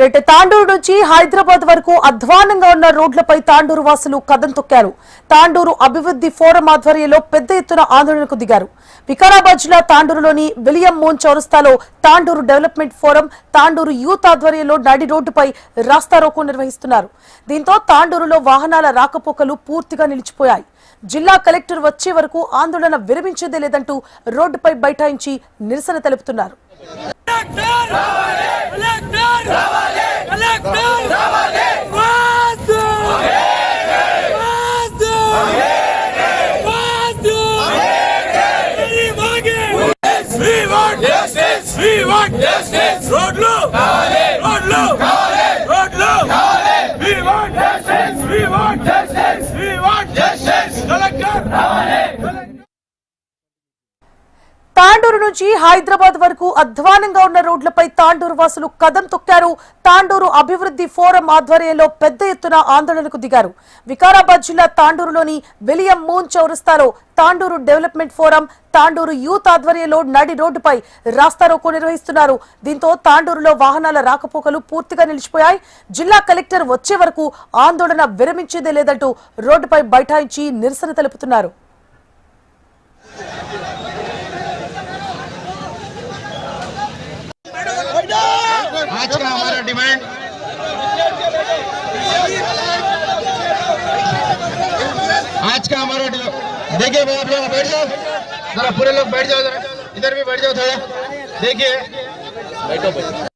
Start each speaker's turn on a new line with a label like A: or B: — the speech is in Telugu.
A: రేటు తాండూరు నుంచి హైదరాబాద్ వరకు అధ్వానంగా ఉన్న రోడ్లపై తాండూరు వాసులు కథం తొక్కారు. తాండూరు అభివృద్ధి ఫోరం ఆధ్వర్యంలో పెద్ద ఎత్తున ఆందోళనకు దిగారు. వికారాబాద్ జిల్లా తాండూరులోని విలియం మోన్ చౌరస్తాలో Tandur development forum Tandur youth ఆధ్వర్యంలో నడి రోడ్డుపై రాస్తారోకో నిర్వహిస్తున్నారు. దీంతో తాండూరులో వాహనాల రాకపోకలు పూర్తిగా నిలిచిపోయాయి. జిల్లా కలెక్టర్ వచ్చే వరకు ఆందోళన విరమించేదే లేదంటూ రోడ్డుపై బైఠాయించి నిరసన తెలుపుతున్నారు.
B: రోడ్లు రోడ్లు రోడ్లు we want justice we want justice we want justice
A: collector నుంచి హైదరాబాద్ వరకు అధ్వానంగా ఉన్న రోడ్లపై తాండూరు వాసులు కదం తొక్కారు. తాండూరు అభివృద్ధి ఫోరం ఆధ్వర్యంలో పెద్ద ఎత్తున ఆందోళనకు దిగారు. వికారాబాద్ జిల్లా తాండూరులోని విలియం మూన్ చౌరస్తాలో Tandur development forum Tandur youth ఆధ్వర్యంలో నడి రోడ్డుపై రాస్తారోకో నిర్వహిస్తున్నారు. దీంతో తాండూరులో వాహనాల రాకపోకలు పూర్తిగా నిలిచిపోయాయి. జిల్లా కలెక్టర్ వచ్చే వరకు ఆందోళన విరమించేదే లేదంటూ రోడ్డుపై బైఠాయించి నిరసన తెలుపుతున్నారు.
C: आज का हमारा डिमांड आज का हमारा देखिए भाई, आप लोग बैठ जाओ। जरा पूरे लोग बैठ जाओ जरा। इधर भी बैठ जाओ थोड़ा। देखिए।